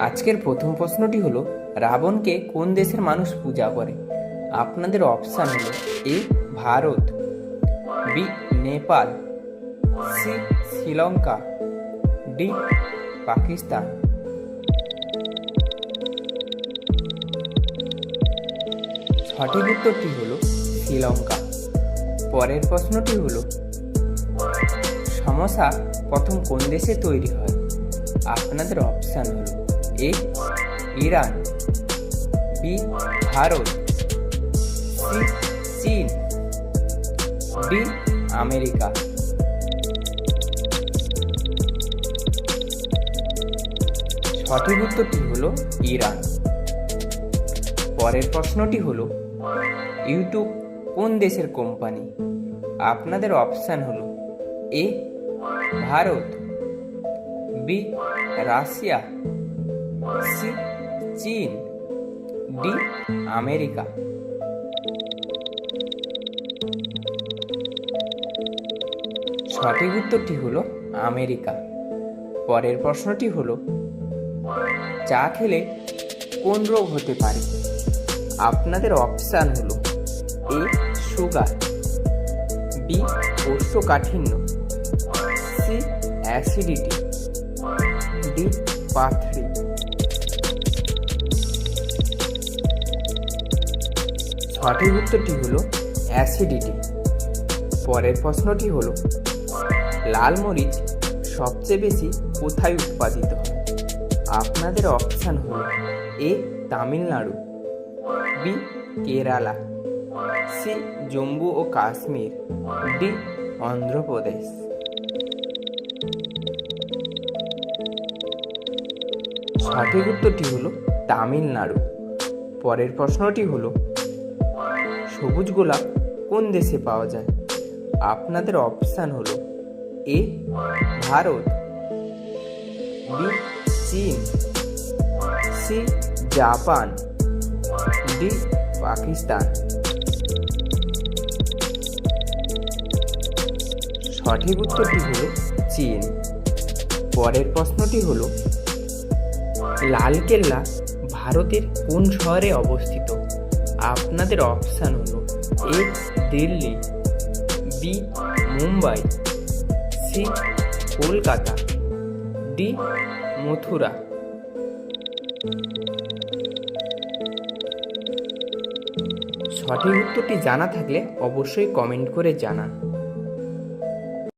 আজকের প্রথম প্রশ্নটি হলো, রাবণকে কোন দেশের মানুষ পূজা করে? আপনাদের অপশান হলো A, Bharat B Nepal C Sri Lanka D Pakistan. সঠিক উত্তরটি হলো শ্রীলঙ্কা। পরের প্রশ্নটি হলো সমস্যা প্রথম কোন দেশে তৈরি হয়? আপনাদের অপশান হলো A Iran, B Bharat, C চীন, ডি আমেরিকা। সঠিক উত্তরটি হলো ইরান। পরের প্রশ্নটি হলো, ইউটিউব কোন দেশের কোম্পানি? আপনাদের অপশান হলো, A Bharat, B Russia. C, চীন, ডি, আমেরিকা। সঠিক উত্তরটি হলো আমেরিকা। পরের প্রশ্নটি হলো, চা খেলে কোন রোগ হতে পারে? আপনাদের অপশান হলো, এ, সুগার, বি, কোষ্ঠকাঠিন্য, সি, অ্যাসিডিটি, ডি পাথরি সঠিক উত্তরটি হলো অ্যাসিডিটি পরের প্রশ্নটি হলো, লাল মরিচ সবচেয়ে বেশি কোথায় উৎপাদিত? হয় আপনাদের অপশান হলো A, Tamil Nadu B Kerala C Jammu O Kashmir D Andhra Pradesh. সঠিক উত্তরটি হলো তামিলনাড়ু। পরের প্রশ্নটি হলো সবুজ গোলাপ কোন দেশে পাওয়া যায়? আপনাদের অপশান হলো এ, ভারত, বি, চীন, সি, জাপান, ডি, পাকিস্তান। সঠিক উত্তরটি হলো চীন। পরের প্রশ্নটি হলো, লালকেল্লা ভারতের কোন শহরে অবস্থিত? আপনাদের অপশান হলো A Delhi B Mumbai C Kolkata D Mathura. সঠিক উত্তরটি জানা থাকলে অবশ্যই কমেন্ট করে জানান।